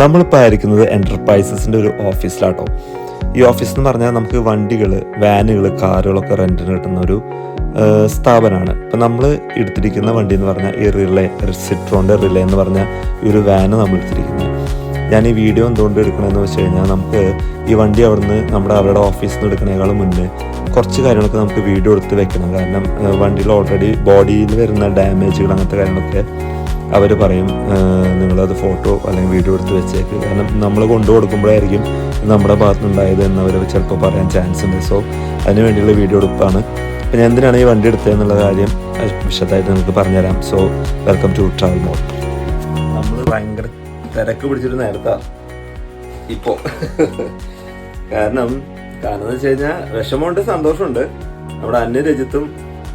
നമ്മളിപ്പോൾ ആയിരിക്കുന്നത് എന്റർപ്രൈസസിന്റെ ഒരു ഓഫീസിലാട്ടോ ഈ ഓഫീസ് എന്ന് പറഞ്ഞാൽ നമുക്ക് വണ്ടികൾ വാനുകൾ കാറുകളൊക്കെ റെന്റിന് കിട്ടുന്ന ഒരു സ്ഥാപനമാണ്. ഇപ്പം നമ്മൾ എടുത്തിരിക്കുന്ന വണ്ടി എന്ന് പറഞ്ഞാൽ ഈ റിലേ സിട്രോന്റെ റിലേ എന്ന് പറഞ്ഞ ഈ ഒരു വാന് നമ്മൾ എടുത്തിരിക്കുന്നത് ഞാൻ ഈ വീഡിയോ എന്തുകൊണ്ട് എടുക്കണമെന്ന് വെച്ച് കഴിഞ്ഞാൽ നമുക്ക് ഈ വണ്ടി അവിടുന്ന് നമ്മുടെ അവരുടെ ഓഫീസിൽ നിന്ന് എടുക്കണേക്കാളും മുന്നേ കുറച്ച് കാര്യങ്ങളൊക്കെ നമുക്ക് വീഡിയോ എടുത്ത് വെക്കണം. കാരണം വണ്ടിയിൽ ഓൾറെഡി ബോഡിയിൽ വരുന്ന ഡാമേജുകൾ അങ്ങനത്തെ കാര്യങ്ങളൊക്കെ അവർ പറയും നിങ്ങളത് ഫോട്ടോ അല്ലെങ്കിൽ വീഡിയോ എടുത്ത് വെച്ചേക്ക്. കാരണം നമ്മൾ കൊണ്ടു കൊടുക്കുമ്പോഴായിരിക്കും നമ്മുടെ ഭാഗത്തുനിന്നുണ്ടായത് എന്ന് അവർ ചിലപ്പോൾ പറയാൻ ചാൻസ് ഉണ്ട്. സോ അതിന് വേണ്ടിയുള്ള വീഡിയോ എടുപ്പാണ്. ഞാൻ എന്തിനാണ് ഈ വണ്ടി എടുത്തതെന്നുള്ള കാര്യം വിശദമായിട്ട് നിങ്ങൾക്ക് പറഞ്ഞുതരാം. So welcome to travel mode നമ്മൾ ഭയങ്കര തിരക്ക് പിടിച്ചിട്ട് നേരത്തെ ഇപ്പോൾ കാരണം കാരണം എന്ന് വെച്ച് കഴിഞ്ഞാൽ വിഷമമുണ്ട് സന്തോഷമുണ്ട്. നമ്മുടെ അന്യ രജിത്തും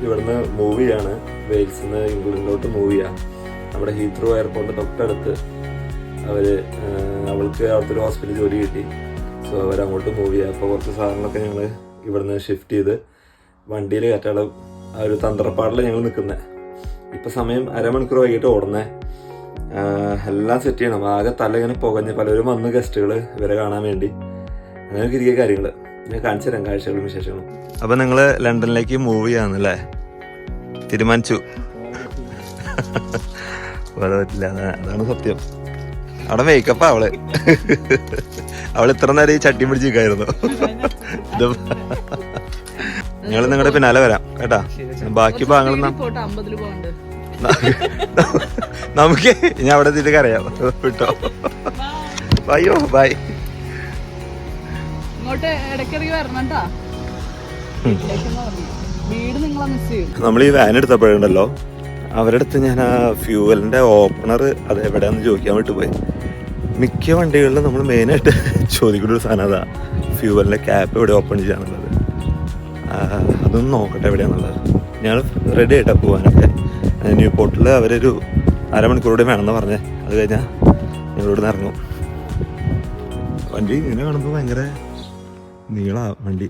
ഇവിടുന്ന് മൂവിയാണ് വെയിൽസിൽ നിന്ന് ഇംഗ്ലണ്ടിലോട്ട് മൂവ് ചെയ്യാം. നമ്മുടെ ഹീത്രോ എയർപോർട്ട് തൊട്ടടുത്ത് അവർ അവൾക്ക് അവിടുത്തെ ഒരു ഹോസ്പിറ്റലിൽ ജോലി കിട്ടി. സോ അവരങ്ങോട്ട് മൂവ് ചെയ്യുക അപ്പോൾ കുറച്ച് സാധനങ്ങളൊക്കെ ഞങ്ങൾ ഇവിടുന്ന് ഷിഫ്റ്റ് ചെയ്ത് വണ്ടിയിൽ കയറ്റാനുള്ള ആ ഒരു തന്ത്രപ്പാടിൽ ഞങ്ങൾ നിൽക്കുന്നത് ഇപ്പം സമയം അരമണിക്കൂർ വൈകിട്ട് ഓടുന്നേ. എല്ലാം സെറ്റ് ചെയ്യണം. ആകെ തല ഇങ്ങനെ പുകഞ്ഞ് പലരും വന്ന് ഗസ്റ്റുകൾ ഇവരെ കാണാൻ വേണ്ടി. അങ്ങനെയൊക്കെ ഇരിക്കുക കാര്യങ്ങൾ ഞാൻ കാണിച്ചു തരാം കാഴ്ചകളും വിശേഷങ്ങളും. അപ്പം നിങ്ങൾ ലണ്ടനിലേക്ക് മൂവ് ചെയ്യാന്നല്ലേ തീരുമാനിച്ചു. വേറെ പറ്റില്ല. അതാണ് സത്യം. അവിടെ മേക്കപ്പാ അവൾ. അവൾ ഇത്ര നേരം ഈ ചട്ടി പിടിച്ച് നിൽക്കായിരുന്നു ഞങ്ങൾ നിങ്ങളുടെ പിന്നാലെ വരാം കേട്ടാ? ബാക്കി ഭാഗങ്ങൾ നമുക്ക് ഇനി അവിടെ എത്തിയിട്ട് കരയാം. വിട്ടോ? അയ്യോ ബൈ നമ്മൾ ഈ വാൻ എടുത്തപ്പോഴുണ്ടല്ലോ അവരുടെ അടുത്ത് ഞാൻ ആ ഫ്യൂവലിന്റെ ഓപ്പണർ അത് എവിടെയാന്ന് ചോദിക്കാൻ വിട്ടു പോയി മിക്ക വണ്ടികളിലും നമ്മൾ മെയിനായിട്ട് ചോദിക്കുന്ന ഒരു സാധനം അതാ. ഫ്യൂവലിന്റെ ക്യാപ്പ് എവിടെ ഓപ്പൺ ചെയ്യാന്നുള്ളത് അതൊന്ന് നോക്കട്ടെ എവിടെയാണുള്ളത് ഞാൻ റെഡി ആയിട്ടാ പോകാനൊക്കെ ന്യൂ പോർട്ടിൽ അവരൊരു അരമണിക്കൂറോടെ വേണമെന്ന് പറഞ്ഞേ. അത് കഴിഞ്ഞാൽ ഞങ്ങളിവിടെ ഇറങ്ങും. വണ്ടി ഇങ്ങനെ കാണുമ്പോൾ ഭയങ്കര നീളാ വണ്ടി.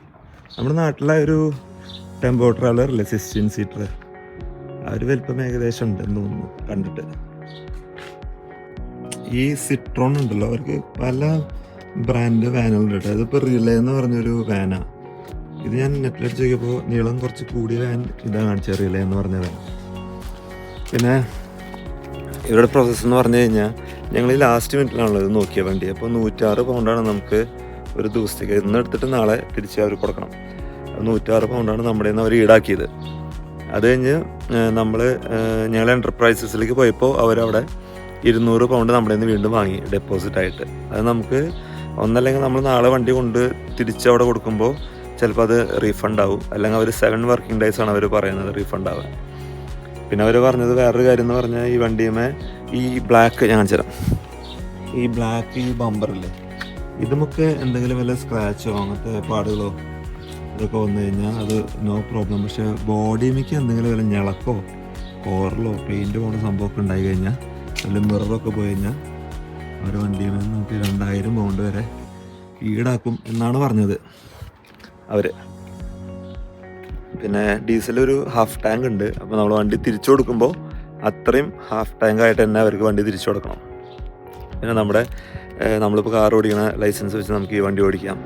നമ്മുടെ നാട്ടിലെ ഒരു ടെമ്പോ ട്രാവലർ അല്ലേ സിക്സ്റ്റീൻ സീറ്റർ ഒരു വലിപ്പം ഏകദേശം ഉണ്ടെന്ന് തോന്നുന്നു കണ്ടിട്ട്. ഈ സിട്രോൺ ഉണ്ടല്ലോ അവർക്ക് പല ബ്രാൻഡ് വാനുകളുണ്ട് കേട്ടോ. ഇതിപ്പോൾ റിലേ എന്ന് പറഞ്ഞൊരു വാനാ ഇത് ഞാൻ നെറ്റിലെടുത്ത് ചോദിക്കുമ്പോൾ നീളം കുറച്ച് കൂടിയ വാൻ ഇതാ കാണിച്ചത് റിലേ എന്ന് പറഞ്ഞ വാൻ പിന്നെ ഇവരുടെ പ്രോസസ്സ് എന്ന് പറഞ്ഞു കഴിഞ്ഞാൽ ഞങ്ങൾ ഈ ലാസ്റ്റ് മിനിറ്റിലാണല്ലോ ഇത് നോക്കിയ വണ്ടി. അപ്പോൾ നൂറ്റാറ് പൗണ്ടാണ് നമുക്ക് ഒരു ദിവസത്തേക്ക്. ഇന്ന് എടുത്തിട്ട് നാളെ തിരിച്ച് അവർ കൊടുക്കണം. നൂറ്റാറ് പൗണ്ടാണ് നമ്മുടെ നിന്ന് അവർ ഈടാക്കിയത്. അത് കഴിഞ്ഞ് നമ്മൾ ഞങ്ങൾ എന്റർപ്രൈസസിലേക്ക് പോയപ്പോൾ അവരവിടെ ഇരുന്നൂറ് പൗണ്ട് നമ്മുടെ നിന്ന് വീണ്ടും വാങ്ങി ഡെപ്പോസിറ്റ് ആയിട്ട്. അത് നമുക്ക് ഒന്നല്ലെങ്കിൽ നമ്മൾ നാളെ വണ്ടി കൊണ്ട് തിരിച്ച് അവിടെ കൊടുക്കുമ്പോൾ ചിലപ്പോൾ അത് റീഫണ്ട് ആവും. അല്ലെങ്കിൽ അവർ സെവൻ വർക്കിംഗ് ഡേയ്സ് ആണ് അവർ പറയുന്നത് റീഫണ്ട് ആവാൻ. പിന്നെ അവർ പറഞ്ഞത് വേറൊരു കാര്യം എന്ന് പറഞ്ഞാൽ ഈ വണ്ടിയുമേ ഈ ബ്ലാക്ക് ഞാൻ തരാം. ഈ ബ്ലാക്ക് ഈ ബമ്പറില്ലേ ഇതുമൊക്കെ എന്തെങ്കിലും വല്ല സ്ക്രാച്ചോ അങ്ങനത്തെ പാടുകളോ? ഇതൊക്കെ വന്നു കഴിഞ്ഞാൽ അത് നോ പ്രോബ്ലം പക്ഷേ ബോഡി മിക്ക എന്തെങ്കിലും വല്ല ഞളക്കോ കോറലോ പെയിന്റ് പോണ സംഭവമൊക്കെ ഉണ്ടായി കഴിഞ്ഞാൽ അതിൽ മിററൊക്കെ പോയി കഴിഞ്ഞാൽ ഒരു വണ്ടിയിൽ നിന്ന് നമുക്ക് രണ്ടായിരം പൗണ്ട് വരെ ഈടാക്കും എന്നാണ് പറഞ്ഞത് അവർ പിന്നെ ഡീസൽ ഒരു ഹാഫ് ടാങ്ക് ഉണ്ട്. അപ്പോൾ നമ്മൾ വണ്ടി തിരിച്ചു കൊടുക്കുമ്പോൾ അത്രയും ഹാഫ് ടാങ്ക് ആയിട്ട് തന്നെ അവർക്ക് വണ്ടി തിരിച്ചു കൊടുക്കണം. പിന്നെ നമ്മുടെ നമ്മളിപ്പോൾ കാർ ഓടിക്കുന്ന ലൈസൻസ് വെച്ച് നമുക്ക് ഈ വണ്ടി ഓടിക്കാം.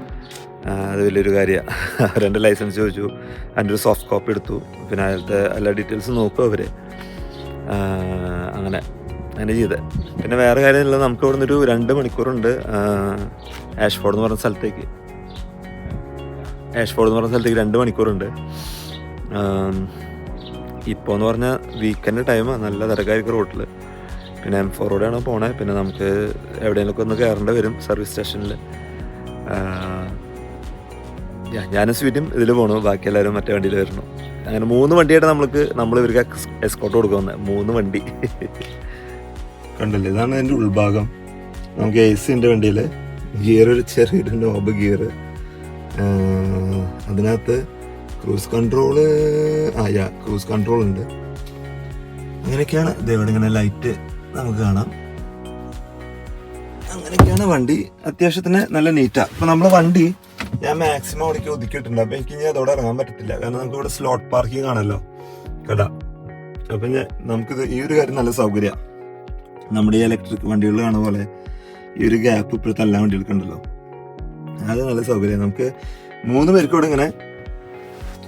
അത് വലിയൊരു കാര്യമാണ് അവരെന്റെ ലൈസൻസ് ചോദിച്ചു. അതിന്റെ ഒരു സോഫ്റ്റ് കോപ്പി എടുത്തു. പിന്നെ അതിലത്തെ എല്ലാ ഡീറ്റെയിൽസും നോക്കും അവർ അങ്ങനെ അങ്ങനെ ചെയ്ത്. പിന്നെ വേറെ കാര്യമില്ല. നമുക്ക് ഇവിടെ നിന്നൊരു രണ്ട് മണിക്കൂറുണ്ട്. ആഷ്ഫോർഡ് എന്ന് പറഞ്ഞ സ്ഥലത്തേക്ക്. ആഷ്ഫോർഡ് എന്ന് പറഞ്ഞ സ്ഥലത്തേക്ക് രണ്ട് മണിക്കൂറുണ്ട്. ഇപ്പോൾ എന്ന് പറഞ്ഞാൽ വീക്കെൻഡ് ടൈമാണ് നല്ല തിരക്കായിരിക്കും റോട്ടിൽ പിന്നെ എം ഫോറോടെയാണ് പോണേ. പിന്നെ നമുക്ക് എവിടെയെങ്കിലുമൊക്കെ ഒന്ന് കയറേണ്ടി വരും സർവീസ് സ്റ്റേഷനിൽ ഞാനും സ്വീറ്റും ഇതിൽ പോണു. ബാക്കി എല്ലാവരും മറ്റേ വണ്ടിയിൽ വരുന്നു. അങ്ങനെ മൂന്ന് വണ്ടിയായിട്ട് നമ്മൾക്ക് നമ്മൾ ഇവർക്ക് എസ്കോട്ട് കൊടുക്കുന്നത് മൂന്ന് വണ്ടി. കണ്ടില്ലേ? ഇതാണ് അതിന്റെ ഉൾഭാഗം. നമുക്ക് എ സിന്റെ വണ്ടിയിൽ ഗിയർ ഒരു ചെറിയൊരു നോബ് ഗിയർ. അതിനകത്ത് ക്രൂസ് കൺട്രോൾ ആ യാ ക്രൂസ് കൺട്രോൾ ഉണ്ട്. അങ്ങനെയൊക്കെയാണ് ഇതേവിടെ ഇങ്ങനെ ലൈറ്റ് നമുക്ക് കാണാം. അങ്ങനെയൊക്കെയാണ് വണ്ടി അത്യാവശ്യത്തിന് നല്ല നീറ്റാണ് അപ്പം നമ്മൾ വണ്ടി ഞാൻ മാക്സിമം അവിടേക്ക് ഒതുക്കിയിട്ടുണ്ട്. അപ്പൊ എനിക്ക് ഇനി അതോടെ ഇറങ്ങാൻ പറ്റത്തില്ല. കാരണം നമുക്ക് ഇവിടെ സ്ലോട്ട് പാർക്കിംഗ് ആണല്ലോ. കട. അപ്പൊ ഞാൻ നമുക്കിത് ഈ ഒരു കാര്യം നല്ല സൗകര്യ. നമ്മുടെ ഈ ഇലക്ട്രിക് വണ്ടികൾ കാണുന്ന പോലെ ഈ ഒരു ഗ്യാപ്പ് ഇപ്പോഴത്തെ എല്ലാ വണ്ടികൾക്ക് ഉണ്ടല്ലോ. അത് നല്ല സൗകര്യം. നമുക്ക് മൂന്ന് പേർക്ക് ഇവിടെ ഇങ്ങനെ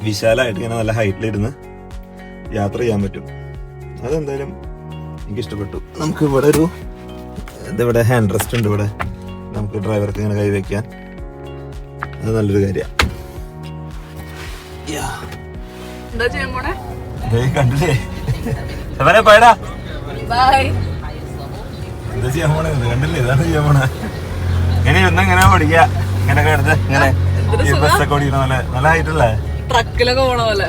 വിശാലമായിട്ട് ഇങ്ങനെ നല്ല ഹൈറ്റിലിരുന്ന് യാത്ര ചെയ്യാൻ പറ്റും. അതെന്തായാലും എനിക്ക് ഇഷ്ടപ്പെട്ടു നമുക്ക് ഇവിടെ ഒരു ഇതിവിടെ ഹാൻഡ് റെസ്റ്റ് ഉണ്ട് ഇവിടെ. നമുക്ക് ഡ്രൈവർക്ക് ഇങ്ങനെ കൈവയ്ക്കാൻ അത് നല്ലൊരു കാര്യമാണ് എന്താ ചെയ്യാൻ പോണേ? കണ്ടില്ലേ? അവനെ പോയടാ? ബൈ. എന്താ ചെയ്യാൻ പോണേ? ഇത് കണ്ടില്ലേ? ഇതാണ് ചെയ്യാൻ പോണേ. ഇങ്ങനെ ഒന്ന് ഇങ്ങനെ പഠിക്കുക ഇങ്ങനെ കിടന്ന് ഇങ്ങനെ ഈ ബസ്സൊക്കെ ഓടിക്കണ പോലെ. നല്ല ഹൈറ്റല്ലേ? ട്രക്കിലൊക്കെ പോണ പോലെ.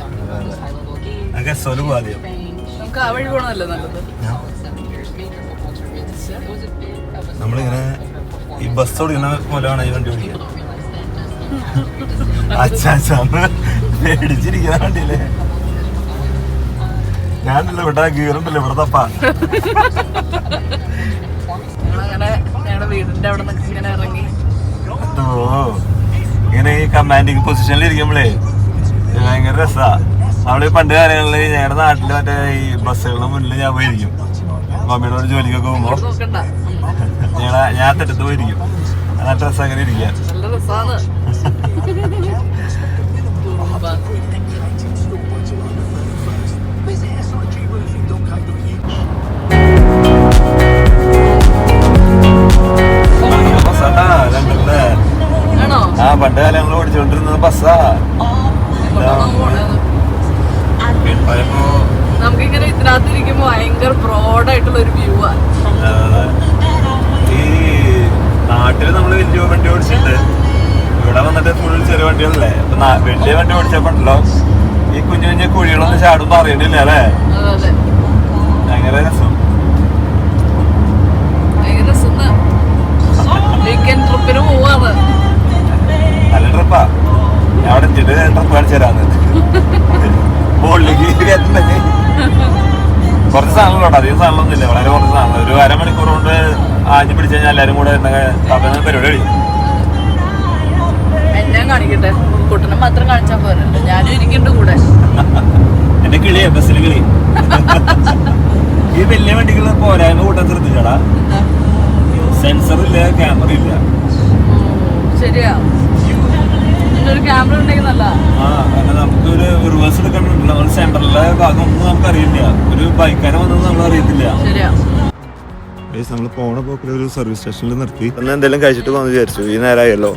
അതൊക്കെ സ്വലു ആദ്യം. നമുക്ക് ആ വഴി പോണതല്ലേ നല്ലത്? നമ്മളിങ്ങനെ ഈ ബസ് ഓടിക്കുന്ന പോലെയാണ് ഈ വണ്ടി ഓടിക്കുക. അച്ഛാച്ചാന്ന് പേടിച്ചിരിക്കുന്ന വണ്ടിയില്ലേ ഞാനല്ല ഇവിടെ ഗീറുണ്ടല്ലോ ഇവിടെ തപ്പാ? അവിടെ ഇങ്ങനെ ഈ കമാൻഡിങ് പൊസിഷനിൽ ഇരിക്കുമ്പോഴേ ഭയങ്കര രസാ. നമ്മൾ ഈ പണ്ട് കാലങ്ങളിൽ ഞങ്ങളുടെ നാട്ടിൽ മറ്റേ ഈ ബസ്സുകളുടെ മുന്നിൽ ഞാൻ പോയിരിക്കും. മമ്മിയുടെ ജോലിക്കൊക്കെ പോകുമ്പോ. ഞങ്ങളെ ഞാൻ തെറ്റത്ത് പോയിരിക്കും. നല്ല രസം അങ്ങനെ ഇരിക്കാൻ നല്ല ആണോ? ആ പണ്ട് കാലം ഞങ്ങൾ ഓടിച്ചോണ്ടിരുന്നത് ബസ്സാ. നമുക്കിങ്ങനെ ഇതിനകത്ത് ഇരിക്കുമ്പോ ഭയങ്കര ബ്രോഡായിട്ടുള്ള ഒരു വ്യൂ ആണ് നാട്ടിൽ നമ്മൾ വലിയ വണ്ടി ഓടിച്ചിട്ടുണ്ട്. ഇവിടെ വന്നിട്ട് ഫുൾ ചെറിയ വണ്ടികളല്ലേ? അപ്പൊ വലിയ വണ്ടി ഓടിച്ചപ്പോണ്ടല്ലോ. ഈ കുഞ്ഞു കുഞ്ഞു കുഴികളൊന്നും ചാടും അറിയണില്ല അല്ലേ? ഭയങ്കര രസം. നല്ല ട്രിപ്പാ ഞാൻ അവിടെ എത്തിയിട്ട് ട്രിപ്പ് കാണിച്ചു തരാന്ന്. മുകളിലേക്ക് കുറച്ച് സാധനങ്ങളുണ്ട്. അധികം സാധനങ്ങളൊന്നും ഇല്ല വളരെ കുറച്ച് സാധനങ്ങൾ. ഒരു അരമണിക്കൂർ കൊണ്ട് ആഞ്ഞു പിടിച്ചു കഴിഞ്ഞാൽ എല്ലാവരും കൂടെ പരിപാടി കഴിയും എന്നെ കാണിക്കട്ടെ? കുട്ടനെ മാത്രം കാണിച്ചാൽ പോരല്ലോ ഞാനും ഇരിക്കണ്ട കൂടെ. എന്നെ കിളിയെ ബസ്സിൽ കിളി. ഈ വലിയ വണ്ടികൾ പോരായ്മ കൂട്ടാൻ ശ്രദ്ധിച്ചടാ. സെൻസർ ഇല്ല ക്യാമറ ഇല്ല. ശരിയാ. ക്യാമറ ഉണ്ടെങ്കിൽ നല്ല ആ കാരണം റിവേഴ്സ് എടുക്കണമെന്നില്ല നമ്മൾ സെൻട്രലിലെ ഭാഗം ഒന്നും നമുക്ക് അറിയില്ല ഒരു ബൈക്കാരെ വന്നത് നമ്മൾ അറിയത്തില്ല ശരിയാ. നമ്മൾ പോണ പോക്കിൽ ഒരു സർവീസ് സ്റ്റേഷനിൽ നിർത്തി. ഒന്ന് എന്തെങ്കിലും കഴിച്ചിട്ട് പോകാൻ വിചാരിച്ചു. ഈ നേരമായല്ലോ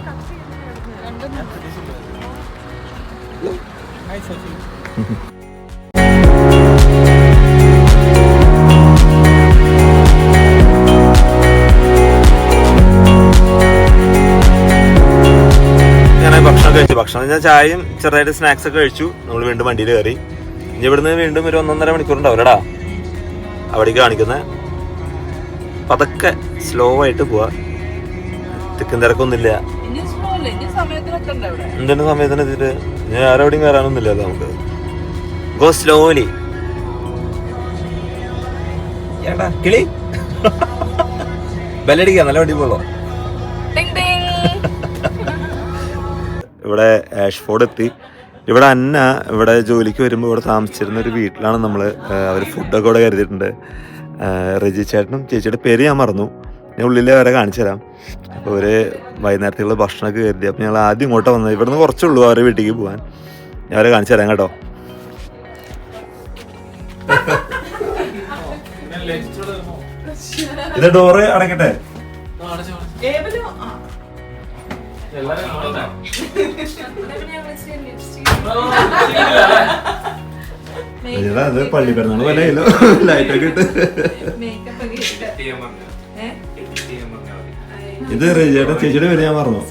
ഭക്ഷണം കഴിച്ചു. ഭക്ഷണം ഞാൻ ചായയും ചെറുതായിട്ട് സ്നാക്സ് ഒക്കെ കഴിച്ചു. നമ്മൾ വീണ്ടും വണ്ടിയിൽ കയറി. ഇനി ഇവിടുന്ന് വീണ്ടും ഒരു ഒന്നൊന്നര മണിക്കൂർ ഉണ്ടാവില്ലടാ. അവിടേക്ക് കാണിക്കുന്നത് പതുക്കെ സ്ലോ ആയിട്ട് പോവാ. തിക്കും തിരക്കൊന്നുമില്ല. എന്തിന്റെ സമയത്തിന് എത്തിയിട്ട്? ഞാൻ ആരോടെയും കയറാനൊന്നുമില്ല നമുക്ക്. ഗോ സ്ലോലി ഏട്ടാ കിളി. ബെല്ലടിക്കാം നല്ല വണ്ടി പോളോ ടിങ് ടിങ്. ഇവിടെ ആഷ്ഫോർഡ് എത്തി. ഇവിടെ അന്ന ഇവിടെ ജോലിക്ക് വരുമ്പോൾ ഇവിടെ താമസിച്ചിരുന്ന ഒരു വീട്ടിലാണ് നമ്മൾ അവർ ഫുഡൊക്കെ ഇവിടെ കരുതിയിട്ടുണ്ട്. റെജി ചേട്ടനും ചേച്ചിയുടെ പേര് ഞാൻ മറന്നു. ഞാൻ ഉള്ളിലെ വരെ കാണിച്ചു തരാം. അപ്പോൾ ഒരു വൈകുന്നേരത്തേക്കുള്ള ഭക്ഷണമൊക്കെ കരുതി. അപ്പോൾ ഞങ്ങൾ ആദ്യം ഇങ്ങോട്ട് വന്നത്. ഇവിടുന്ന് കുറച്ചുള്ളൂ അവരുടെ വീട്ടിലേക്ക് പോകാൻ ഞാൻ അവരെ കാണിച്ചു തരാം കേട്ടോ. ഇത് ഡോറ് അടക്കട്ടെ ഇതാ, അത് പള്ളി പെരുന്നാൾ പോലെ ലൈറ്റൊക്കെ ഇട്ട്. ഇത് റിജയുടെ ചേച്ചിയുടെ പേര് ഞാൻ പറഞ്ഞു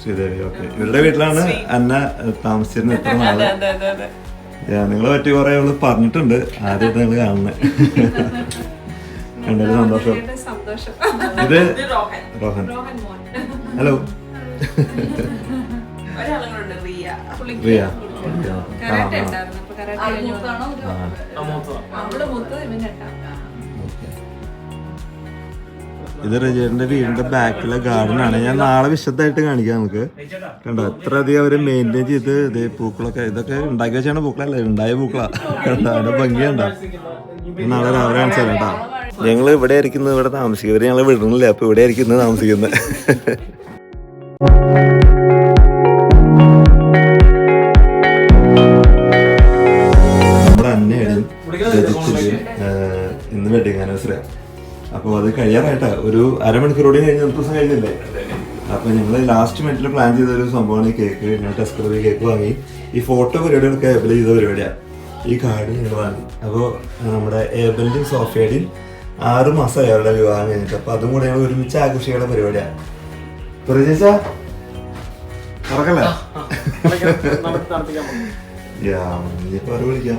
ശ്രീദേവി. ഓക്കെ. ഇവരുടെ വീട്ടിലാണ് അന്ന താമസിച്ചിരുന്ന എത്ര നാൾ? നിങ്ങളെ പറ്റി കുറെ അവൾ പറഞ്ഞിട്ടുണ്ട്. ആദ്യമായിട്ട് നിങ്ങൾ കാണുന്നത് കണ്ടൊരു സന്തോഷം. ഇത് റോഹൻ. ഹലോ. റിയ. ആൾമൂത്താണോ? ഇത് റജേന്റെ വീടിന്റെ ബാക്കിലെ ഗാർഡൻ ആണ്. ഞാൻ നാളെ വിശദമായിട്ട് കാണിക്കാം നമുക്ക്. കണ്ടോ? എത്ര അധികം അവർ മെയിന്റെയിൻ ചെയ്ത് ഇത് പൂക്കളൊക്കെ ഇതൊക്കെ ഉണ്ടാക്കി വെച്ചാണ് പൂക്കളല്ല? ഉണ്ടായ പൂക്കളാ. കണ്ടോ? അതിന്റെ ഭംഗിയുണ്ടോ? നാളെ രാവിലെ കാണിച്ചു തരാം കേട്ടോ. ഞങ്ങൾ ഇവിടെ ആയിരിക്കുന്നത് ഇവിടെ താമസിക്കുന്നത് ഞങ്ങൾ വിടണില്ല. അപ്പൊ ഇവിടെ ആയിരിക്കുന്നത് താമസിക്കുന്നത്. വെഡിങ് ആനിവേഴ്സറി അപ്പോൾ അത് കഴിയാറായിട്ടാ. ഒരു അരമണിക്കൂറോടെ കഴിഞ്ഞ ഒരു ദിവസം കഴിഞ്ഞില്ലേ? അപ്പൊ ഞങ്ങൾ ലാസ്റ്റ് മിനിറ്റിൽ പ്ലാൻ ചെയ്ത ഒരു സംഭവമാണ് ഈ കേക്ക് ഞാൻ ടെസ്റ്റ് കേക്ക് വാങ്ങി. ഈ ഫോട്ടോ പരിപാടികളൊക്കെ ഏബിൾ ചെയ്ത പരിപാടിയാണ് ഈ കാർഡ് ഞങ്ങൾ വാങ്ങി. അപ്പോൾ നമ്മുടെ ഏബലിന്റെ സോഫിയയുടെയും ആറ് മാസം അയാളുടെ വിവാഹം കഴിഞ്ഞിട്ട്. അപ്പൊ അതും കൂടെ ഞങ്ങൾ ഒരുമിച്ച് ആഘോഷിക്കുന്ന പരിപാടിയാണ് പ്രജേച്ചാ മറക്കല്ലേ വിളിക്കാം?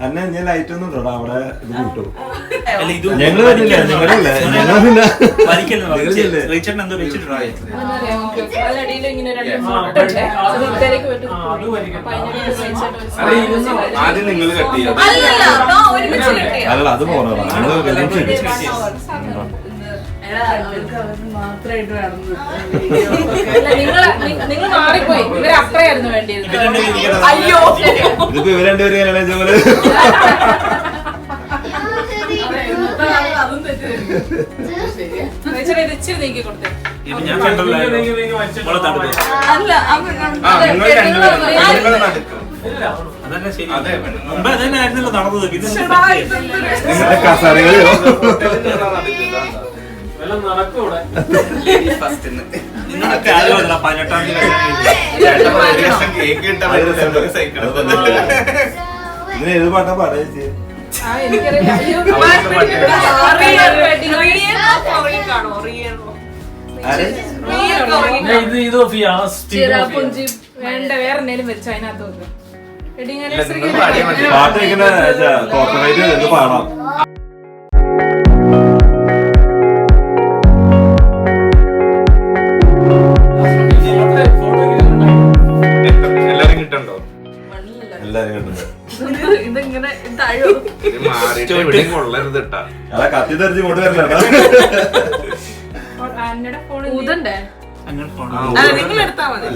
അന്നെ ഞാൻ ലൈറ്റ് ഒന്നും ഇട്ടോ അവിടെ ഇത് കിട്ടും ഞങ്ങൾ ഞങ്ങളില്ല പറ്റും അപ്പൊ ആദ്യം നിങ്ങൾ കട്ട് ചെയ്യാം അല്ല അത് പോണോ ഞങ്ങൾ നിങ്ങൾ മാറിപ്പോയി. ഇവർ അത്രയായിരുന്നു വേണ്ടിയത് അയ്യോ. ഇതിപ്പോ ഇവർ രണ്ടുപേരും അല്ല മുമ്പ് അതന്നെ ആയിരുന്നല്ലോ നടന്നത്. പിന്നെ ഇങ്ങനെ ഏത് പാട്ടാ പാടാ ചേച്ചി വേണ്ട വേറെ എന്തെങ്കിലും വെച്ചോ അതിനകത്ത്. പാട്ട് ഇങ്ങനെ പാടാം. കൊള്ളരുത് കേട്ടാ അതാ കത്തി തെറിച്ച് ഫോൺ ഊതണ്ടേ? അങ്ങനെ അല്ല നിങ്ങൾ എടുത്താ മതി.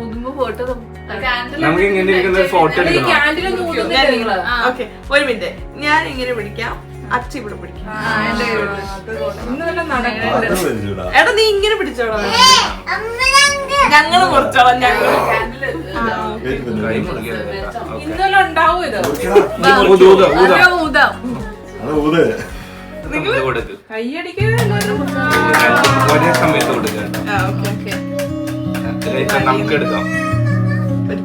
ഊതുമ്പോ ഫോട്ടോ നമുക്ക് ഇങ്ങനെ ഇരിക്കുന്ന ഒരു ഫോട്ടോ എടുക്കണം. മിനിറ്റ് ഞാൻ ഇങ്ങനെ പിടിക്കാം. അച്ഛ ഇവിടെ പിടിക്കാം. എടാ നീ ഇങ്ങനെ പിടിച്ചോളാം. ഞങ്ങൾ മുറിച്ചോളാം ഞങ്ങൾ. ഇന്നലെ ഉണ്ടാവും ഇത്. ഊത്, ഇത് കൊടുക്ക്. ഒരേ സമയത്ത് കൊടുക്കുക നമുക്ക് എടുക്കാം ഒരു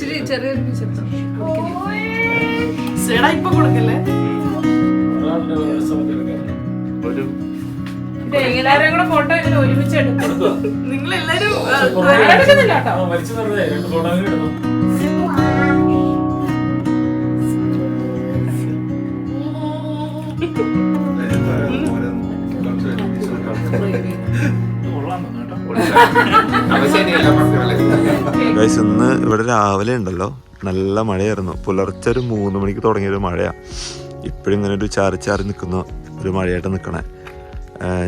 ഇച്ചിരി ചെറിയൊരു എടാ ഇപ്പൊ കൊടുക്കല്ലേ? ഒരു കൂടെ ഫോട്ടോ ഇങ്ങനെ ഒരുമിച്ച് എടുക്കും നിങ്ങൾ എല്ലാരും എടുക്കുന്നില്ല കേട്ടോ? അപ്പൊ ശരിയല്ല മക്കളെ. ഗൈസ് ഇന്ന് ഇവിടെ രാവിലെ ഉണ്ടല്ലോ. നല്ല മഴയായിരുന്നു. പുലർച്ചെ ഒരു മൂന്ന് മണിക്ക് തുടങ്ങിയ ഒരു മഴയാ. ഇപ്പോഴും ഇങ്ങനെ ഒരു ചാറി ചാറി നിൽക്കുന്ന. ഒരു മഴയായിട്ട് നിൽക്കണേ.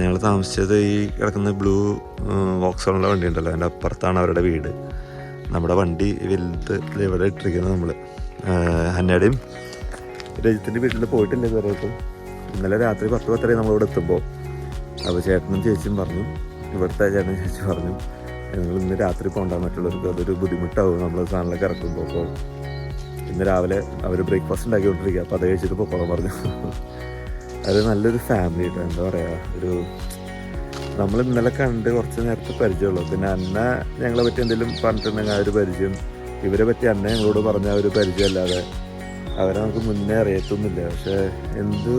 ഞങ്ങൾ താമസിച്ചത് ഈ കിടക്കുന്ന ബ്ലൂ വോക്സോണിലെ വണ്ടി ഉണ്ടല്ലോ. അതിന്റെ അപ്പുറത്താണ് അവരുടെ വീട്. നമ്മുടെ വണ്ടി വലുത് ഇവിടെ ഇട്ടിരിക്കുന്നത് നമ്മൾ ഹന്നയുടെയും രജിത്തിന്റെ വീട്ടിൽ പോയിട്ടില്ല ഇതുവരെയായിട്ടും ഇന്നലെ രാത്രി പത്ത് പത്തരയും നമ്മളിവിടെ എത്തുമ്പോൾ അപ്പോൾ ചേട്ടനും ചേച്ചിയും പറഞ്ഞു. ഇവിടുത്തെ ചേട്ടനും ചേച്ചി പറഞ്ഞു. ഞങ്ങൾ ഇന്ന് രാത്രി പോകണ്ട മറ്റുള്ളവർക്ക് അതൊരു ബുദ്ധിമുട്ടാവും. നമ്മൾ സാധനങ്ങളൊക്കെ ഇറക്കുമ്പോൾ അപ്പോൾ ഇന്ന് രാവിലെ അവർ ബ്രേക്ക്ഫാസ്റ്റ് ഉണ്ടാക്കിക്കൊണ്ടിരിക്കുക. അപ്പോൾ അത് കഴിച്ചിട്ട് പൊക്കോളം പറഞ്ഞു. അത് നല്ലൊരു ഫാമിലി കേട്ടോ എന്താ പറയുക ഒരു നമ്മൾ ഇന്നലെ കണ്ട് കുറച്ച് നേരത്തെ പരിചയമുള്ളൂ. പിന്നെ അന്ന ഞങ്ങളെ പറ്റി എന്തെങ്കിലും പറഞ്ഞിട്ടുണ്ടെങ്കിൽ ആ ഒരു പരിചയം ഇവരെ പറ്റി അന്ന ഞങ്ങളോട് പറഞ്ഞ ഒരു പരിചയമല്ലാതെ അവരെ നമുക്ക് മുന്നേ അറിയത്തൊന്നുമില്ല. പക്ഷേ എന്ത്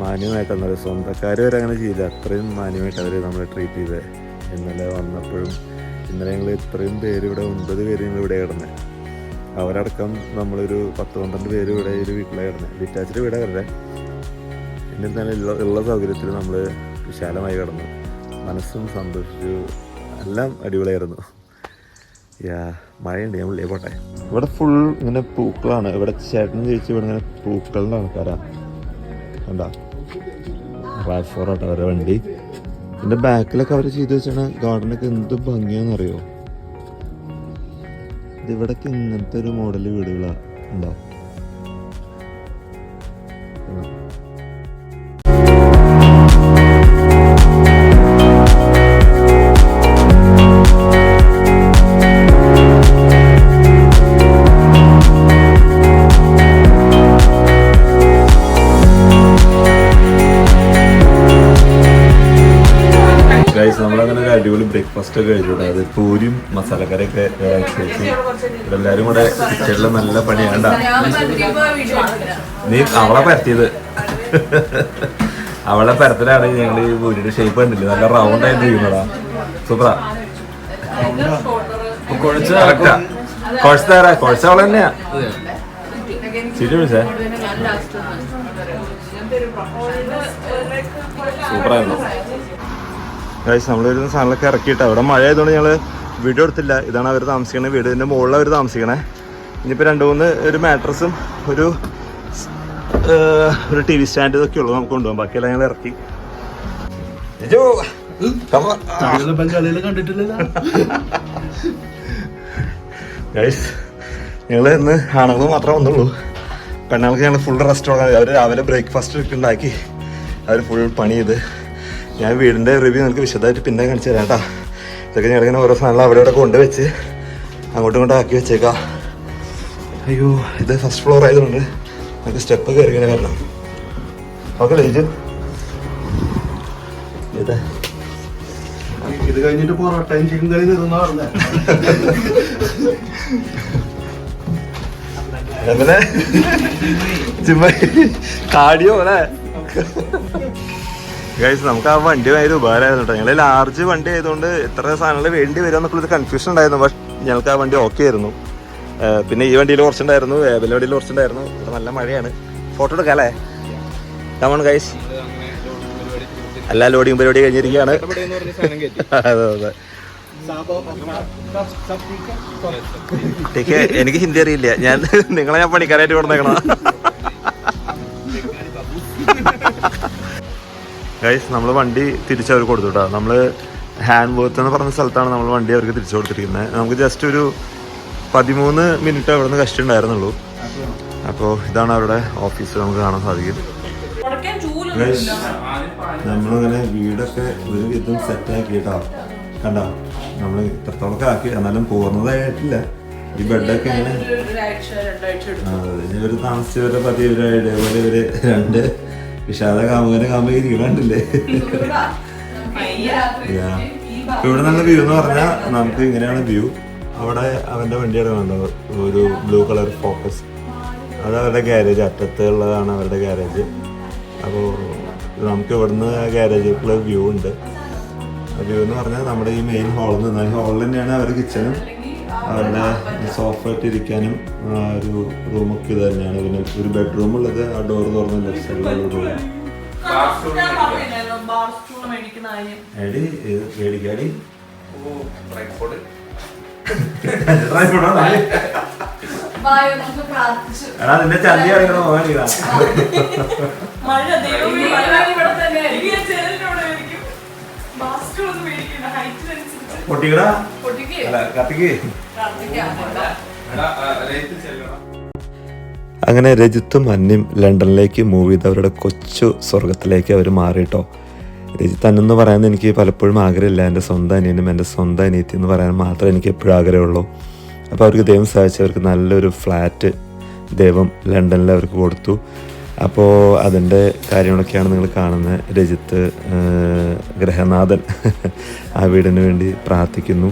മാന്യമായിട്ടാണ് സ്വന്തക്കാർ വരെ അങ്ങനെ ചെയ്യില്ല. അത്രയും മാന്യമായിട്ട് അവർ നമ്മളെ ട്രീറ്റ് ചെയ്തത് ഇന്നലെ വന്നപ്പോഴും ഇന്നലെ ഞങ്ങൾ ഇത്രയും പേര് ഇവിടെ ഒൻപത് പേര് ഞങ്ങൾ ഇവിടെ കിടന്നത് അവരടക്കം നമ്മളൊരു പത്ത് പന്ത്രണ്ട് പേര് ഇവിടെ ഒരു വീട്ടിലാണ് കിടന്നത് ഡിറ്റാച്ച്ഡ് വീടാണ് കിടന്നത് പിന്നെ ഉള്ള ഉള്ള സൗകര്യത്തിൽ നമ്മൾ വിശാലമായി കിടന്നു. മനസ്സും സന്തോഷിച്ചു. എല്ലാം അടിപൊളിയായിരുന്നു. യാ മഴയുണ്ട്. ഞാൻ ഉള്ളിൽ പോട്ടെ. ഇവിടെ ഫുൾ ഇങ്ങനെ പൂക്കളാണ്. ഇവിടെ ചേട്ടൻ ജയിച്ച് ഇവിടെ ഇങ്ങനെ പൂക്കളുടെ ആൾക്കാരാണ് കണ്ടാ? റാഫ് ഫോർ ആട്ടോ അവരുടെ വണ്ടി. പിന്നെ ബാക്കിലൊക്കെ അവർ ചെയ്ത് വെച്ചാണ് ഗാർഡനൊക്കെ എന്ത് ഭംഗിയാണെന്നറിയോ? ഇത് ഇവിടൊക്കെ ഇങ്ങനത്തെ ഒരു മോഡൽ വീടുകളാ ഉണ്ടോ? ബ്രേക്ക്ഫാസ്റ്റ് ഒക്കെ കഴിച്ചൂടെ അത് പൂരിയും മസാലക്കറിയൊക്കെ കഴിച്ചു. എല്ലാരും കൂടെ കിച്ചണിലെ നല്ല പണിയാണ്ട. നീ അവളെ പരത്തിയത്. അവളെ പരത്തിലാണ് ഞങ്ങൾ ഈ പൂരിയുടെ ഷേപ്പ് കണ്ടില്ലേ? നല്ല റൗണ്ട് ആയിട്ട് ഇരിക്കുന്നതാ. സൂപ്പറാ. കൊഴച്ച കുഴച്ച അവളെ തന്നെയാ. ചിരി വിളിച്ചേ. സൂപ്പറായിരുന്നു. ഗൈസ് നമ്മൾ വരുന്ന സാധനങ്ങളൊക്കെ ഇറക്കിയിട്ട്. അവിടെ മഴ ആയതുകൊണ്ട് ഞങ്ങൾ വീഡിയോ എടുത്തില്ല. ഇതാണ് അവർ താമസിക്കണേ വീടിന്റെ മുകളിൽ അവർ താമസിക്കണേ. ഇനിയിപ്പോൾ രണ്ട് മൂന്ന് ഒരു മാട്രസും ഒരു ഒരു ടി വി സ്റ്റാൻഡ് ഇതൊക്കെ ഉള്ളൂ. നമുക്ക് കൊണ്ടുപോകാം. ബാക്കിയെല്ലാം ഞങ്ങൾ ഇറക്കി. ഗൈസ് ഞങ്ങൾ ഇന്ന് ആണുങ്ങൾ മാത്രമേ വന്നുള്ളൂ. പെണ്ണുങ്ങൾക്ക് ഞങ്ങൾ ഫുൾ റെസ്റ്റ് അവർ രാവിലെ ബ്രേക്ക്ഫാസ്റ്റ് ഉണ്ടാക്കി. അവർ ഫുൾ പണി ചെയ്ത്. ഞാൻ വീടിന്റെ റിവ്യൂ നിങ്ങൾക്ക് വിശദമായിട്ട് പിന്നെ കാണിച്ചു തരാം കേട്ടോ. ഇതൊക്കെ ഞങ്ങളിങ്ങനെ ഓരോ സാധനങ്ങൾ അവിടെ ഇവിടെ കൊണ്ടുവച്ച് അങ്ങോട്ടും ഇങ്ങോട്ടും ആക്കി വെച്ചേക്കാം. അയ്യോ ഇത് ഫസ്റ്റ് ഫ്ലോർ ആയതുകൊണ്ട് നമുക്ക് സ്റ്റെപ്പ് കയറി ഇങ്ങനെ വരണം ഓക്കെ ലേജു. ഇതാ. ഇത് കഴിഞ്ഞിട്ട് പൊറോട്ടയും ചിക്കൻ കറി തരുന്ന പറഞ്ഞ. എങ്ങനെ ചുമ്മാ കാടിയോ അല്ലേ? ഗൈസ് നമുക്ക് ആ വണ്ടി ഭയങ്കര ഉപകാരമായിരുന്നു കേട്ടോ. ഞങ്ങൾ ലാർജ് വണ്ടി ആയതുകൊണ്ട് എത്ര സാധനങ്ങൾ വേണ്ടി വരും എന്നൊക്കെ കൺഫ്യൂഷൻ ഉണ്ടായിരുന്നു. പക്ഷെ ഞങ്ങൾക്ക് ആ വണ്ടി ഓക്കെ ആയിരുന്നു. പിന്നെ ഈ വണ്ടിയിൽ കുറച്ചുണ്ടായിരുന്നു. വേബിലെ വണ്ടിയിൽ കുറച്ചുണ്ടായിരുന്നു. ഇവിടെ നല്ല മഴയാണ്. ഫോട്ടോ എടുക്കാം അല്ലേ? കമൺ ഗൈസ് എല്ലാ ലോഡിങ് പരിപാടി കഴിഞ്ഞിരിക്കുകയാണ്. അതെ അതെ. എനിക്ക് ഹിന്ദി അറിയില്ല. ഞാൻ നിങ്ങളെ ഞാൻ പണിക്കാരായിട്ട് കൊടുത്തേക്കണ ഗൈസ് നമ്മൾ വണ്ടി തിരിച്ച് അവർക്ക് കൊടുത്തു കേട്ടോ നമ്മൾ ഹാൻഡ് വർത്ത് എന്ന് പറഞ്ഞ സ്ഥലത്താണ് നമ്മൾ വണ്ടി അവർക്ക് തിരിച്ചു കൊടുത്തിരിക്കുന്നത് നമുക്ക് ജസ്റ്റ് ഒരു പതിമൂന്ന് മിനിറ്റ് അവിടെ നിന്ന് കഷ്ടം ഉണ്ടായിരുന്നുള്ളൂ. അപ്പോൾ ഇതാണ് അവരുടെ ഓഫീസ് നമുക്ക് കാണാൻ സാധിക്കും. നമ്മളിങ്ങനെ വീടൊക്കെ ഒരു വിധം സെറ്റാക്കി കേട്ടോ കണ്ടോ? നമ്മൾ ഇത്രത്തോളൊക്കെ ആക്കി. എന്നാലും പൂർണതായിട്ടില്ല. ഈ ബെഡൊക്കെ ഇങ്ങനെ ഇവർ താമസിച്ചവരെ പതിവരായി ഇതേപോലെ ഇവർ രണ്ട് വിഷാദ കാമുകനെ കാമുക ഇരിക്കണ്ടില്ലേ ഇവിടെ നല്ല വ്യൂ എന്ന് പറഞ്ഞാൽ നമുക്ക് ഇങ്ങനെയാണ് വ്യൂ അവിടെ അവന്റെ വണ്ടിയുടെ കണ്ടത്. ഒരു ബ്ലൂ കളർ ഫോക്കസ് അത് അവരുടെ ഗ്യാരേജ് അറ്റത്തുള്ളതാണ് അവരുടെ ഗ്യാരേജ് അപ്പോൾ നമുക്ക് ഇവിടുന്ന് ഗ്യാരേജിലേക്കുള്ള വ്യൂ ഉണ്ട്. വ്യൂ എന്ന് പറഞ്ഞാൽ നമ്മുടെ ഈ മെയിൻ ഹാളിൽ നിന്ന് ഹാളിൽ തന്നെയാണ് അവരുടെ കിച്ചണും അവരുടെ സോഫ ഇരിക്കാനും ആ ഒരു റൂമൊക്കെ ഇത് തന്നെയാണ്. പിന്നെ ഒരു ബെഡ്റൂം ഉള്ളത് ആ ഡോർ തുറന്ന ലെഫ്റ്റ് സൈഡിലുള്ള റൂം എടി ഇത് മേടിക്കാടി. എടാ നിന്റെ ചന്തി അറിയണോ പോകാനില്ല മഴ ദൈവമേ, മഴ ഇവിടെ തന്നെ ഒന്നും മേടിക്കണ്ട. height അനുസരിച്ച്. പൊട്ടിക്കടാ. പൊട്ടിക്ക്. അല്ല കത്തിക്ക്. അങ്ങനെ രജിത്തും അന്യം ലണ്ടനിലേക്ക് മൂവ് ചെയ്ത് അവരുടെ കൊച്ചു സ്വർഗത്തിലേക്ക് അവർ മാറിയിട്ടോ രജിത്ത് അന്നെന്ന് പറയാൻ എനിക്ക് പലപ്പോഴും ആഗ്രഹമില്ല. എന്റെ സ്വന്തം അനിയനും എന്റെ സ്വന്തം അനിയത്തി എന്ന് പറയാൻ മാത്രമേ എനിക്ക് എപ്പോഴും ആഗ്രഹമുള്ളൂ. അപ്പോൾ അവർക്ക് ദൈവം സഹായിച്ചു അവർക്ക് നല്ലൊരു ഫ്ലാറ്റ് ദൈവം ലണ്ടനിൽ അവർക്ക് കൊടുത്തു. അപ്പോൾ അതിന്റെ കാര്യങ്ങളൊക്കെയാണ് നിങ്ങൾ കാണുന്നത് രജിത്ത് ഗ്രഹനാഥൻ ആ വീടിന് വേണ്ടി പ്രാർത്ഥിക്കുന്നു.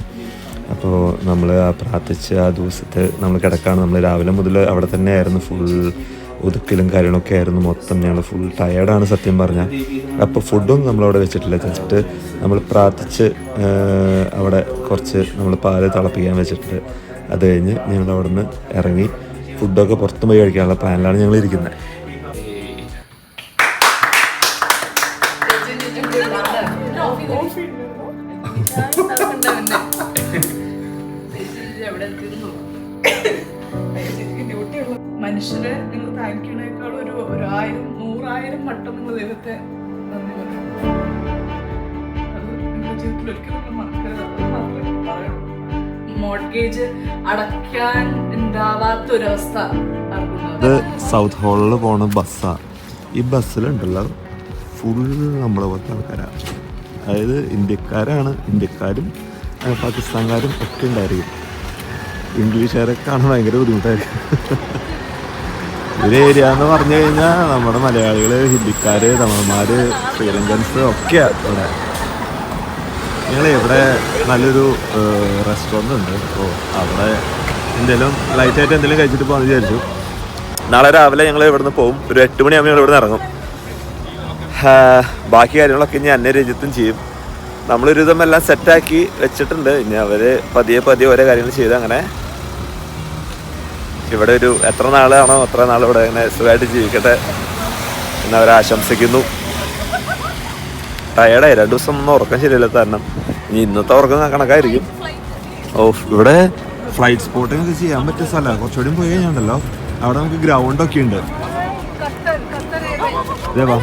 അപ്പോൾ നമ്മൾ ആ പ്രാർത്ഥിച്ച് ആ ദിവസത്തെ നമ്മൾ കിടക്കാണ്. നമ്മൾ രാവിലെ മുതൽ അവിടെ തന്നെ ആയിരുന്നു ഫുൾ ഒതുക്കലും കാര്യങ്ങളൊക്കെ ആയിരുന്നു. മൊത്തം ഞങ്ങൾ ഫുൾ ടയേർഡാണ് സത്യം പറഞ്ഞാൽ അപ്പോൾ ഫുഡൊന്നും നമ്മളവിടെ വെച്ചിട്ടില്ല. ജസ്റ്റ് നമ്മൾ പ്രാർത്ഥിച്ച് അവിടെ കുറച്ച് നമ്മൾ പാൽ തിളപ്പിക്കാൻ വെച്ചിട്ട് അത് കഴിഞ്ഞ് ഞങ്ങൾ അവിടെ നിന്ന് ഇറങ്ങി ഫുഡൊക്കെ പുറത്തും പോയി കഴിക്കാനുള്ള പ്ലാനിലാണ് ഞങ്ങൾ ഇരിക്കുന്നത് ഇത് സൗത്ത് ഹോളിൽ പോണ ബസ്സാണ് ഈ ബസ്സിലുണ്ടല്ലോ ഫുൾ നമ്മളെ പോലത്തെ ആൾക്കാരാണ് അതായത് ഇന്ത്യക്കാരാണ് ഇന്ത്യക്കാരും പാകിസ്ഥാൻകാരും ഒക്കെ ഉണ്ടായിരിക്കും. ഇംഗ്ലീഷുകാരെ കാണാൻ ഭയങ്കര ബുദ്ധിമുട്ടായിരിക്കും. ഒരു ഏരിയ എന്ന് പറഞ്ഞു കഴിഞ്ഞാൽ നമ്മുടെ മലയാളികൾ ഹിന്ദിക്കാർ തമിഴ്മാര് ശ്രീലങ്കൻസ് ഒക്കെയാണ് ഇവിടെ. ഞങ്ങൾ ഇവിടെ നല്ലൊരു റെസ്റ്റോറന്റ് ഉണ്ട്. അപ്പോൾ അവിടെ എന്തെങ്കിലും ലൈറ്റ് ആയിട്ട് എന്തെങ്കിലും കഴിച്ചിട്ട് പോകാമെന്ന് വിചാരിച്ചു. നാളെ രാവിലെ ഞങ്ങൾ ഇവിടുന്ന് പോകും ഒരു എട്ട് മണിയാകുമ്പോൾ ഞങ്ങൾ ഇവിടുന്ന് ഇറങ്ങും. ബാക്കി കാര്യങ്ങളൊക്കെ ഇനി അന്നേ രഞ്ജിത്തും ചെയ്യും. നമ്മളൊരു വിധം എല്ലാം സെറ്റാക്കി വെച്ചിട്ടുണ്ട്. ഇനി അവർ പതിയെ പതിയെ ഓരോ കാര്യങ്ങൾ ചെയ്ത് അങ്ങനെ ഇവിടെ ഒരു എത്ര നാളാണോ അത്ര നാൾ ഇവിടെ അങ്ങനെ സുഖമായിട്ട് ജീവിക്കട്ടെ എന്ന് അവർ ആശംസിക്കുന്നു. ടയേർഡായി രണ്ടു ദിവസം ഒന്നും ഉറക്കം ശരിയല്ല കാരണം. ഇനി ഇന്നത്തെ ഉറക്കം കണക്കായിരിക്കും. ഓ ഇവിടെ ഫ്ലൈറ്റ് സ്പോട്ടിംഗ് ഒക്കെ ചെയ്യാൻ പറ്റിയ സ്ഥലമാണ്. കുറച്ചുകൂടി പോയി കഴിഞ്ഞുണ്ടല്ലോ. അവിടെ നമുക്ക് ഗ്രൗണ്ടൊക്കെ ഉണ്ട്. അതേവാ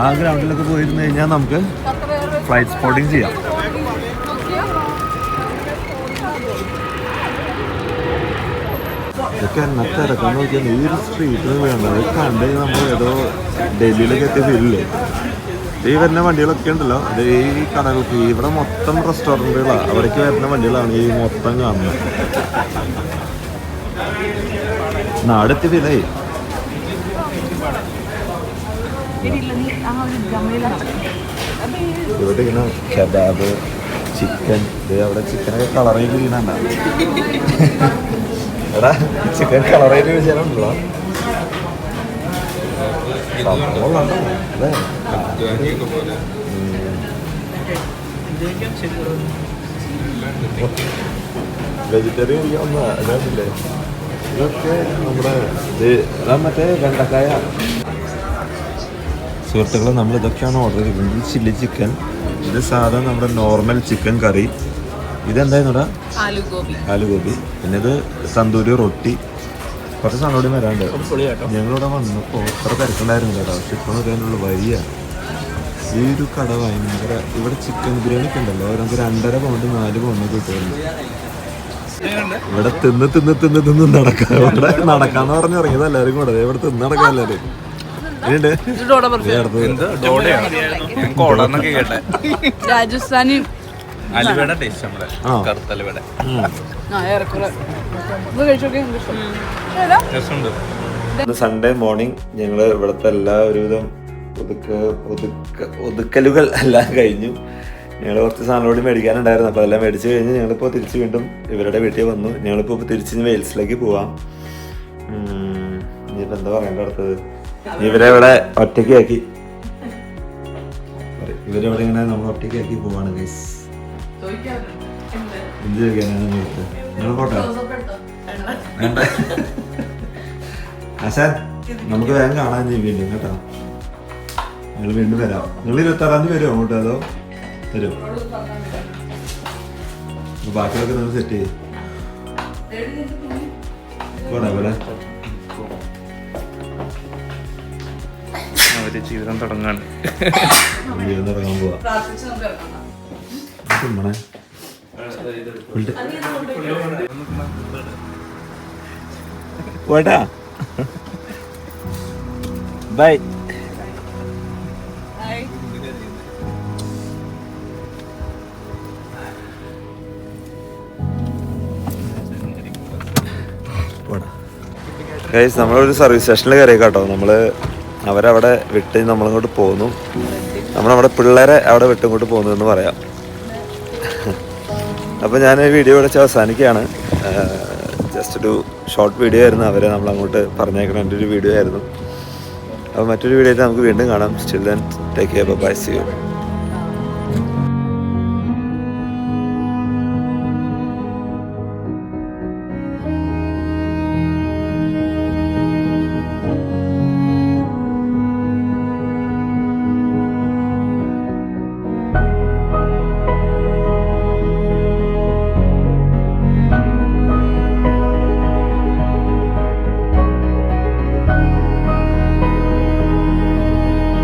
ആ ഗ്രൗണ്ടിലൊക്കെ പോയിരുന്നു കഴിഞ്ഞാൽ നമുക്ക് ഫ്ലൈറ്റ് സ്പോട്ടിംഗ് ചെയ്യാം. ഇതൊക്കെ എന്നെ ഇറക്കാൻ നോക്കിയാൽ ഈ ഒരു സ്ട്രീറ്റിൽ വേണ്ടത് കണ്ട് നമ്മൾ ഏതോ ഡൽഹിയിലൊക്കെ എത്തിയ ഈ വരുന്ന വണ്ടികളൊക്കെ ഉണ്ടല്ലോ. അത് ഈ കടകൾക്ക് ഇവിടെ മൊത്തം റെസ്റ്റോറന്റുകളാണ് അവിടേക്ക് വരുന്ന വണ്ടികളാണ് ഈ മൊത്തം കാണുന്നത്. നാടെത്തി ഫീലേ ഇവിടെ ഇങ്ങനെ കബാബ് ചിക്കൻ. ഇത് അവിടെ ചിക്കനൊക്കെ കളറേറ്റ് ചെയ്ത് ചിക്കൻ ചിക്കൻ കളർ ചെയ്ത് വെച്ചാലുണ്ടല്ലോ വെജിറ്റേറിയൻ ഒന്നും അതിനകത്തില്ലേ ഇതൊക്കെ നമ്മുടെ മറ്റേ വെണ്ടക്കായ. സുഹൃത്തുക്കളെ നമ്മൾ ഇതൊക്കെയാണ് ഓർഡർ ചെയ്തിരിക്കുന്നത്. ചില്ലി ചിക്കൻ ഇത് സാധാരണ നമ്മുടെ normal chicken curry. Gobi aloo gobi പിന്നെ ഇത് തന്തൂരി റൊട്ടി. കുറച്ച് സാധനം കൂടി വരാണ്ട് ഞങ്ങളിവിടെ വന്നപ്പോൾ അത്ര തിരക്കുണ്ടായിരുന്നു കേട്ടോ. പക്ഷെ ഇപ്പോൾ അതിനുള്ള വഴിയ. ഈ ഒരു കട ഭയങ്കര ഇവിടെ ചിക്കൻ ബിരിയാണി ഒക്കെ ഉണ്ടല്ലോ. നമുക്ക് രണ്ടര പൗണ്ട് നാല് പൗണ്ട് കിട്ടുമായിരുന്നു ഇവിടെ തിന്ന് തിന്ന് തിന്ന് തിന്ന് നടക്കാം ഇവിടെ നടക്കാന്ന് പറഞ്ഞ് ഇറങ്ങിയത് എല്ലാവരും കൂടെ. ഇവിടെ തിന്ന് നടക്കാം എല്ലാവരും. രാജസ്ഥാനി അലുവയുടെ ടേസ്റ്റ് നമ്മുടെ ആ. സൺഡേ മോർണിംഗ് ഞങ്ങൾ ഇവിടുത്തെ എല്ലാ ഒരുവിധം ഒതുക്ക ഒതുക്ക ഒതുക്കലുകൾ എല്ലാം കഴിഞ്ഞു. ഞങ്ങൾ കുറച്ച് സാധനം കൂടി മേടിക്കാനുണ്ടായിരുന്നു. അപ്പോൾ അതെല്ലാം മേടിച്ച് കഴിഞ്ഞ് ഞങ്ങളിപ്പോൾ തിരിച്ച് വീണ്ടും ഇവരുടെ വീട്ടിൽ വന്നു. ഞങ്ങളിപ്പോൾ ഇപ്പോൾ തിരിച്ച് വെയിൽസിലേക്ക് പോവാം. ഇനിയിപ്പോൾ എന്താ പറയേണ്ട അടുത്തത്? ഇവരെ ഇവിടെ ഒറ്റയ്ക്കാക്കി? ഇവരെവിടെ ഇങ്ങനെ നമ്മൾ ഒറ്റയ്ക്കാക്കി പോവാണ് ഗൈസ് എന്ത്? ചോദിക്കാനാണ് നിങ്ങൾക്ക് നിങ്ങൾ പോട്ടെ? വേണ്ട. ആശാൻ നമുക്ക് വേഗം കാണാൻ ചെയ്യും വീണ്ടും കേട്ടോ? ഞങ്ങൾ വീണ്ടും വരാം. നിങ്ങൾ ഇരുപത്തി ആറാം തീയതി വരുമോ അങ്ങോട്ട് അതോ അപ്പൊ ബാക്കിയൊക്കെ നിങ്ങൾ സെറ്റ് ചെയ്യും. പോടാ പോലെ അവർ ജീവിതം തുടങ്ങാണ്. ജീവിതം തുടങ്ങാൻ പോവാ പ്രാർത്ഥിച്ച് നമുക്ക് ഇറങ്ങാം തിന്നണേ ഉണ്ട്. പോട്ടാ ബൈ. ഗൈസ് നമ്മളൊരു സർവീസ് സ്റ്റേഷനിൽ കയറി കേട്ടോ നമ്മൾ അവരവിടെ വിട്ട് നമ്മളിങ്ങോട്ട് പോന്നു. നമ്മളവിടെ പിള്ളേരെ അവിടെ വിട്ടിങ്ങോട്ട് പോകുന്നു എന്ന് പറയാം. അപ്പോൾ ഞാൻ വീഡിയോ വിളിച്ച് അവസാനിക്കുകയാണ്. ജസ്റ്റ് ഒരു ഷോർട്ട് വീഡിയോ ആയിരുന്നു. അവരെ നമ്മൾ അങ്ങോട്ട് പറഞ്ഞേക്കണ എന്റെ ഒരു വീഡിയോ ആയിരുന്നു. അപ്പോൾ മറ്റൊരു വീഡിയോയിൽ നമുക്ക് വീണ്ടും കാണാം. Till then take care bye see you